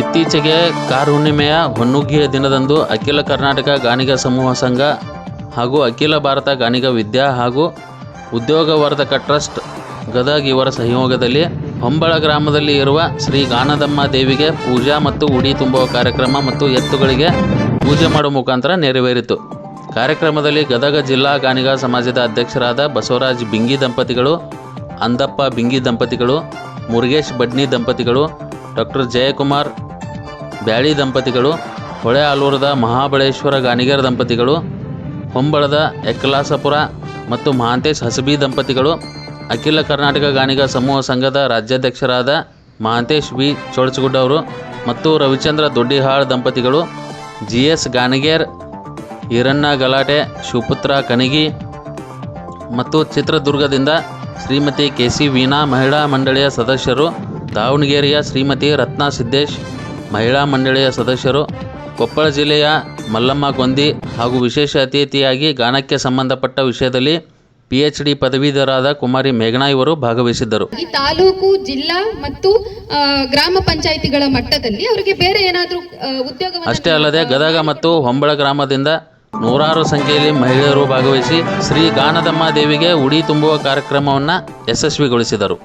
ಇತ್ತೀಚೆಗೆ ಕಾರ್ ಹುಣ್ಣಿಮೆಯ ಹೊನ್ನುಗ್ಗಿಯ ದಿನದಂದು ಅಖಿಲ ಕರ್ನಾಟಕ ಗಾಣಿಗ ಸಮೂಹ ಸಂಘ ಹಾಗೂ ಅಖಿಲ ಭಾರತ ಗಾಣಿಗ ವಿದ್ಯಾ ಹಾಗೂ ಉದ್ಯೋಗವರ್ಧಕ ಟ್ರಸ್ಟ್ ಗದಗ್ ಇವರ ಸಹಯೋಗದಲ್ಲಿ ಹೊಂಬಳ ಗ್ರಾಮದಲ್ಲಿ ಇರುವ ಶ್ರೀ ಗಾನದಮ್ಮ ದೇವಿಗೆ ಪೂಜಾ ಮತ್ತು ಉಡಿ ತುಂಬುವ ಕಾರ್ಯಕ್ರಮ ಮತ್ತು ಎತ್ತುಗಳಿಗೆ ಪೂಜೆ ಮಾಡುವ ಮುಖಾಂತರ ನೆರವೇರಿತು. ಕಾರ್ಯಕ್ರಮದಲ್ಲಿ ಗದಗ ಜಿಲ್ಲಾ ಗಾಣಿಗ ಸಮಾಜದ ಅಧ್ಯಕ್ಷರಾದ ಬಸವರಾಜ್ ಬಿಂಗಿ ದಂಪತಿಗಳು, ಅಂದಪ್ಪ ಬಿಂಗಿ ದಂಪತಿಗಳು, ಮುರುಗೇಶ್ ಬಡ್ನಿ ದಂಪತಿಗಳು, ಡಾಕ್ಟರ್ ಜಯಕುಮಾರ್ ಬ್ಯಾಳಿ ದಂಪತಿಗಳು ಹೊಳೆ ಆಲೂರದ ಮಹಾಬಳೇಶ್ವರ ಗಾನಿಗರ್ ದಂಪತಿಗಳು, ಹೊಂಬಳದ ಎಕ್ಕಲಾಸಪುರ ಮತ್ತು ಮಹಾಂತೇಶ್ ಹಸಬಿ ದಂಪತಿಗಳು, ಅಖಿಲ ಕರ್ನಾಟಕ ಗಾಣಿಗ ಸಮೂಹ ಸಂಘದ ರಾಜ್ಯಾಧ್ಯಕ್ಷರಾದ ಮಹಾಂತೇಶ್ ಬಿ ಚೋಳಚಗುಡ್ಡ ಅವರು ಮತ್ತು ರವಿಚಂದ್ರ ದೊಡ್ಡಿಹಾಳ್ ದಂಪತಿಗಳು ಜಿ ಎಸ್ ಗಾನಿಗೇರ್ ಈರಣ್ಣ ಗಲಾಟೆ, ಶಿವಪುತ್ರ ಕನಗಿ ಮತ್ತು ಚಿತ್ರದುರ್ಗದಿಂದ ಶ್ರೀಮತಿ ಕೆ ಸಿ ವೀಣಾ ಮಹಿಳಾ ಮಂಡಳಿಯ ಸದಸ್ಯರು, ದಾವಣಗೆರೆಯ ಶ್ರೀಮತಿ ರತ್ನಾ ಸಿದ್ದೇಶ್ ಮಹಿಳಾ ಮಂಡಳಿಯ ಸದಸ್ಯರು ಕೊಪ್ಪಳ ಜಿಲ್ಲೆಯ ಮಲ್ಲಮ್ಮ ಗೊಂದಿ ಹಾಗೂ ವಿಶೇಷ ಅತಿಥಿಯಾಗಿ ಗಾನಕ್ಕೆ ಸಂಬಂಧಪಟ್ಟ ವಿಷಯದಲ್ಲಿ ಪಿ ಎಚ್ ಡಿ ಪದವೀಧರಾದ ಕುಮಾರಿ ಮೇಘನಾ ಇವರು ಭಾಗವಹಿಸಿದ್ದರು. ಈ ತಾಲೂಕು ಜಿಲ್ಲಾ ಮತ್ತು ಗ್ರಾಮ ಪಂಚಾಯಿತಿಗಳ ಮಟ್ಟದಲ್ಲಿ ಅವರಿಗೆ ಬೇರೆ ಏನಾದರೂ ಉದ್ಯೋಗ ಅಷ್ಟೇ ಅಲ್ಲದೆ ಗದಗ ಮತ್ತು ಹೊಂಬಳ ಗ್ರಾಮದಿಂದ ನೂರಾರು ಸಂಖ್ಯೆಯಲ್ಲಿ ಮಹಿಳೆಯರು ಭಾಗವಹಿಸಿ ಶ್ರೀ ಗಾನದಮ್ಮ ದೇವಿಗೆ ಉಡಿ ತುಂಬುವ ಕಾರ್ಯಕ್ರಮವನ್ನು ಯಶಸ್ವಿಗೊಳಿಸಿದರು.